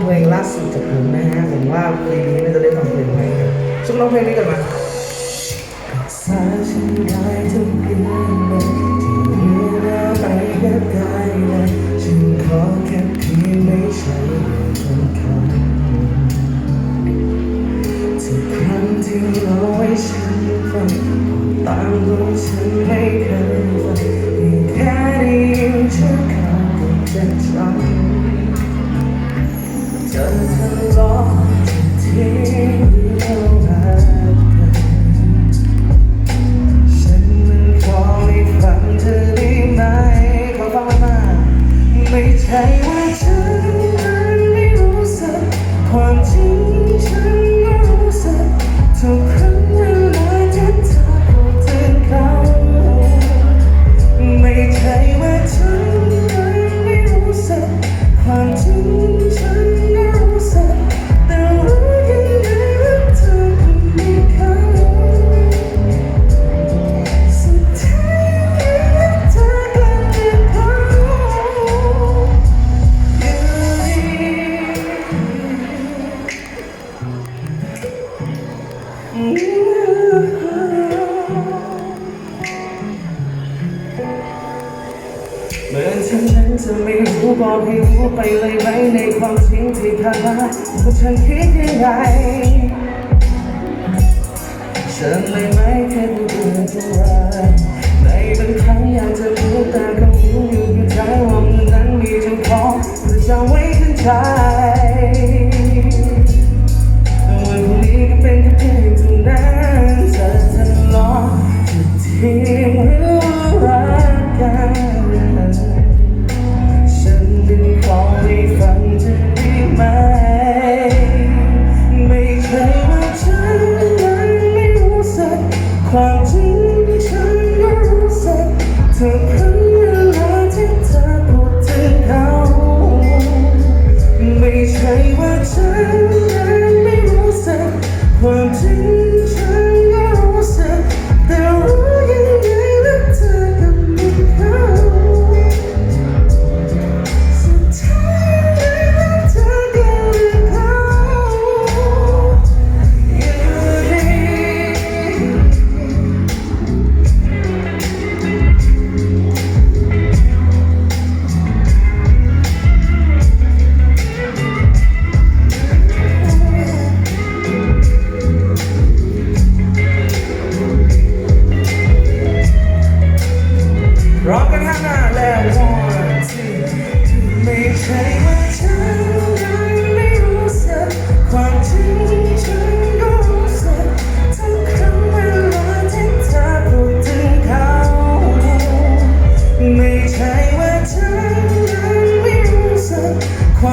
เพลงล่าสุดจากผมนะฮะผมว่าปีนี้น่าจะได้ฟังเพลงใหม่ครับชุกร้องเพลงนี้กันมาสาฉันได้ทุกอย่างเลยที่รู้แล้วไปก็ได้เลยฉันขอแค่เพียงไม่ใช่คนคำทุกครั้งที่เราให้ฉันฟังตามตัวฉันไม่เคยฟังเพียงแค่ได้ยินชื่อเขาก็จะจำ ใช่ว่า เหมือนฉันนั้นจะไม่รู้บอกให้รู้ไปเลยไหมในความจริงที่ผ่านมาว่าฉันคิดยังไงฉันเลยไม่เคย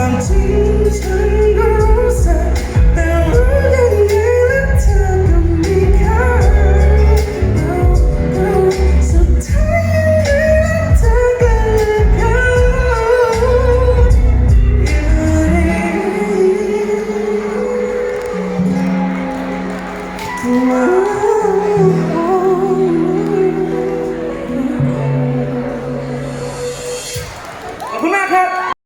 想清晨的。